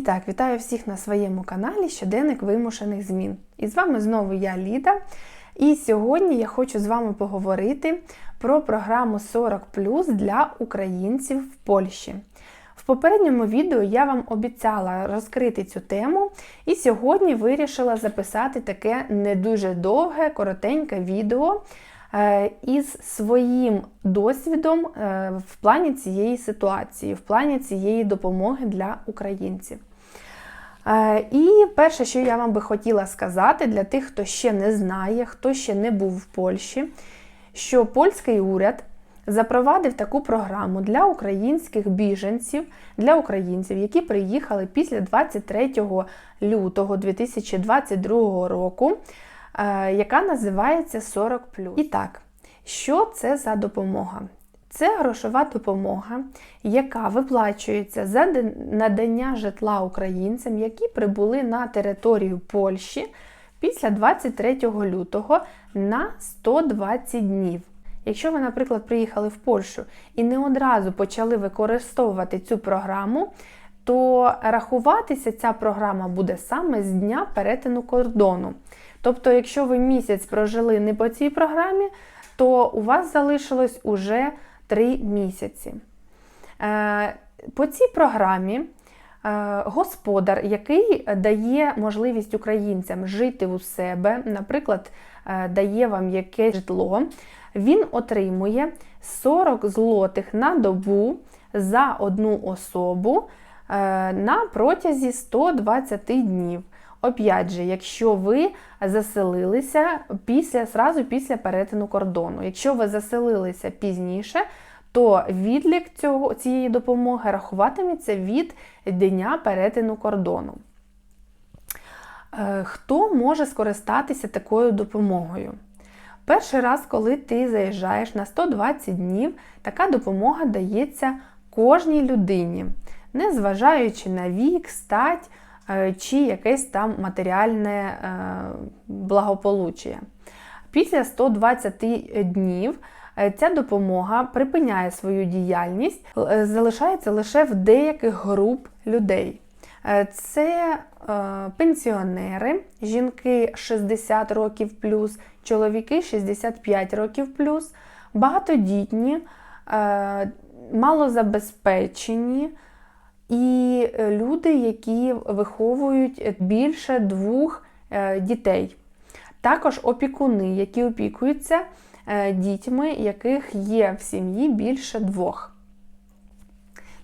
І вітаю всіх на своєму каналі Щоденник вимушених змін. І з вами знову я Ліда. І сьогодні я хочу з вами поговорити про програму 40 для українців в Польщі. В попередньому відео я вам обіцяла розкрити цю тему, і сьогодні вирішила записати таке не дуже довге, коротеньке відео із своїм досвідом е, в плані цієї ситуації, в плані цієї допомоги для українців. Е, І перше, що я вам би хотіла сказати для тих, хто ще не знає, хто ще не був в Польщі, що польський уряд запровадив таку програму для українських біженців, для українців, які приїхали після 23 лютого 2022 року, е, яка називається 40 І так, що це за допомога? Це грошова допомога, яка виплачується за надання житла українцям, які прибули на територію Польщі після 23 лютого на 120 днів. Якщо ви, наприклад, приїхали в Польщу і не одразу почали використовувати цю програму, то рахуватися ця програма буде саме з дня перетину кордону. Тобто, якщо ви місяць прожили не по цій програмі, то у вас залишилось уже 3 місяці. Е, по цій програмі е, господар, який дає можливість українцям жити у себе, наприклад, е, дає вам якесь житло, він отримує 40 злотих на добу за одну особу на протязі 120 днів. Опять же, якщо ви заселилися після, сразу після перетину кордону. Якщо ви заселилися пізніше, то відлік цього, цієї допомоги рахуватиметься від дня перетину кордону. Е, хто може скористатися такою допомогою? Перший раз, коли ти заїжджаєш на 120 днів, така допомога дається кожній людині, незважаючи на вік, стать е, чи якесь там матеріальне е, благополуччя. Після 120 днів Е, ця допомога припиняє свою діяльність, залишається лише в деяких груп людей. Це пенсіонери, жінки 60 років плюс, чоловіки 65 років плюс, багатодітні, малозабезпечені і люди, які виховують більше двох дітей. Також опікуни, які опікуються Е, дітьми, яких є в сім'ї більше двох.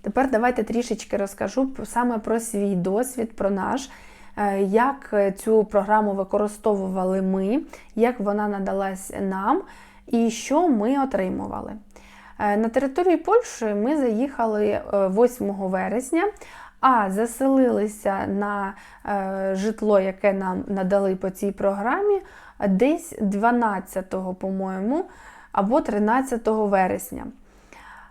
Тепер давайте трішечки розкажу саме про свій досвід, про наш, е, як цю програму використовували ми, як вона надалась нам і що ми отримували. Е, на території Польщі ми заїхали 8 вересня, а заселилися на житло, яке нам надали по цій програмі десь 12-го, по-моєму, або 13 вересня.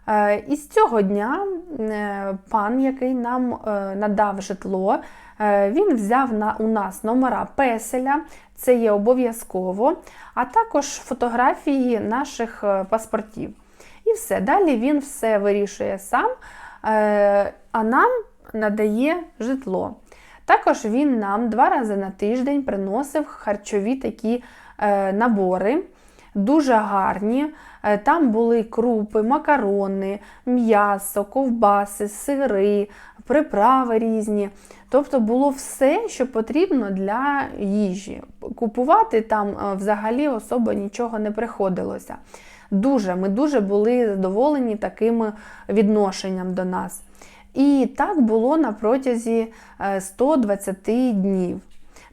Е, і з цього дня е, пан, який нам е, надав житло, він взяв на, у нас номера песеля, це є обов'язково, а також фотографії наших паспортів. Все. Далі він все вирішує сам, а нам надає житло. Також він нам два рази на тиждень приносив харчові такі е, набори, дуже гарні. Е, там були крупи, макарони, м'ясо, ковбаси, сири, приправи різні. Тобто було все, що потрібно для їжі. Купувати там е, взагалі особо нічого не приходилося. Дуже, Ми дуже були задоволені таким відношенням до нас. І так було на протязі 120 е, днів.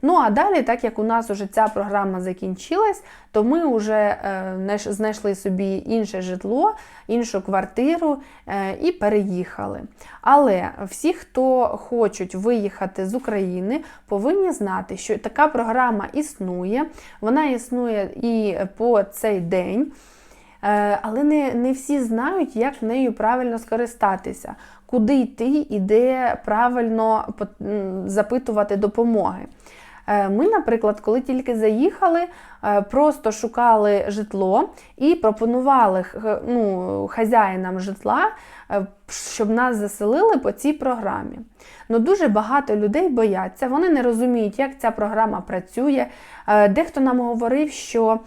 Ну, а далі, так як у нас вже ця програма закінчилась, то ми вже е, знайшли собі інше житло, іншу квартиру е, і переїхали. Але всі, хто хочуть виїхати з України, повинні знати, що така програма існує, вона існує і по цей день. Але не не всі знають, як нею правильно скористатися куди йти і де правильно запитувати допомоги. Е, Ми, наприклад, коли тільки заїхали, е, просто шукали житло і пропонували ну, хазяїнам житла, е, щоб нас заселили по цій програмі. Ну, дуже багато людей бояться, вони не розуміють, як ця програма працює. Е, Дехто нам говорив, що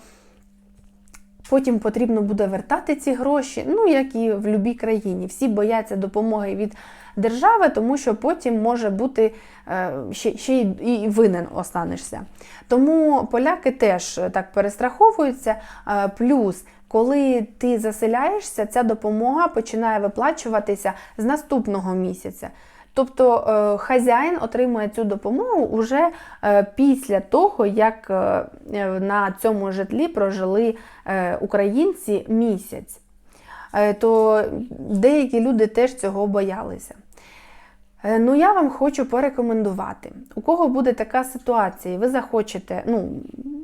потім потрібно буде вертати ці гроші, ну як і в будь-якій країні. Всі бояться допомоги від держави, тому що потім може бути е, ще, ще і винен останешся. Тому поляки теж е, так перестраховуються. Е, Плюс, коли ти заселяєшся, ця допомога починає виплачуватися з наступного місяця. Тобто е, хазяїн отримує цю допомогу уже е, після того, як е, на цьому житлі прожили українці місяць. То деякі люди теж цього боялися. Ну, я вам хочу порекомендувати. У кого буде така ситуація, і ви захочете, ну,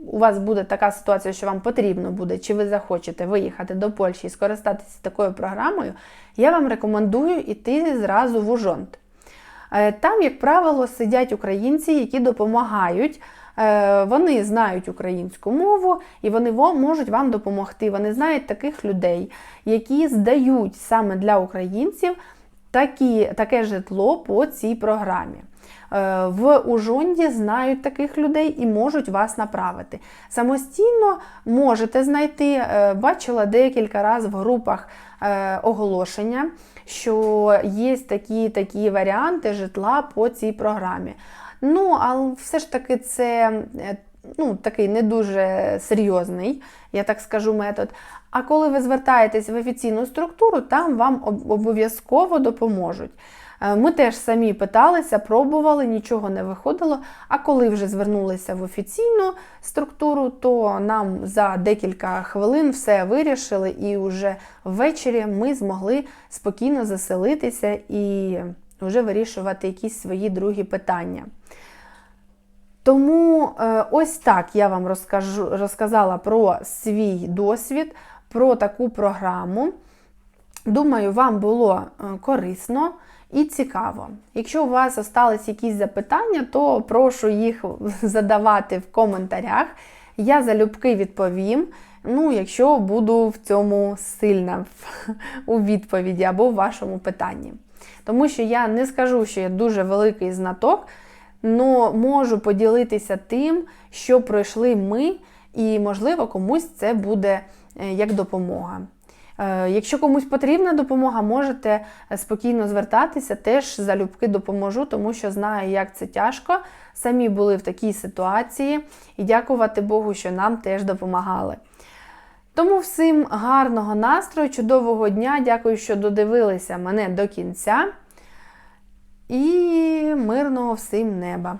у вас буде така ситуація, що вам потрібно буде, чи ви захочете виїхати до Польщі і скористатися такою програмою, я вам рекомендую йти зразу в Ужонт. Е, Там, як правило, сидять українці, які допомагають. Е, Вони знають українську мову і вони можуть вам допомогти. Вони знають таких людей, які здають саме для українців такі, таке житло по цій програмі. Е, В Ужонді знають таких людей і можуть вас направити. Самостійно можете знайти, бачила декілька разів в групах оголошення, що є такі, такі варіанти житла по цій програмі. Ну, але все ж таки це е, ну, такий не дуже серйозний, я так скажу, метод. А коли ви звертаєтесь в офіційну структуру, там вам обов'язково допоможуть. Е, Ми теж самі питалися, пробували, нічого не виходило. А коли вже звернулися в офіційну структуру, то нам за декілька хвилин все вирішили, і вже ввечері ми змогли спокійно заселитися і вже вирішувати якісь свої другі питання. Тому е, ось так я вам розкажу, розказала про свій досвід, про таку програму. Думаю, вам було е, корисно і цікаво. Якщо у вас остались якісь запитання, то прошу їх задавати в коментарях. Я залюбки відповім. Ну, якщо буду в цьому сильна у відповіді або в вашому питанні. Тому що я не скажу, що я дуже великий знаток, але можу поділитися тим, що пройшли ми, і, можливо, комусь це буде е, як допомога. Е, Якщо комусь потрібна допомога, можете е, спокійно звертатися, теж залюбки допоможу, тому що знаю, як це тяжко. Самі були в такій ситуації, і дякувати Богу, що нам теж допомагали. Тому всім гарного настрою, чудового дня. Дякую, що додивилися мене до кінця. І мирного всім неба!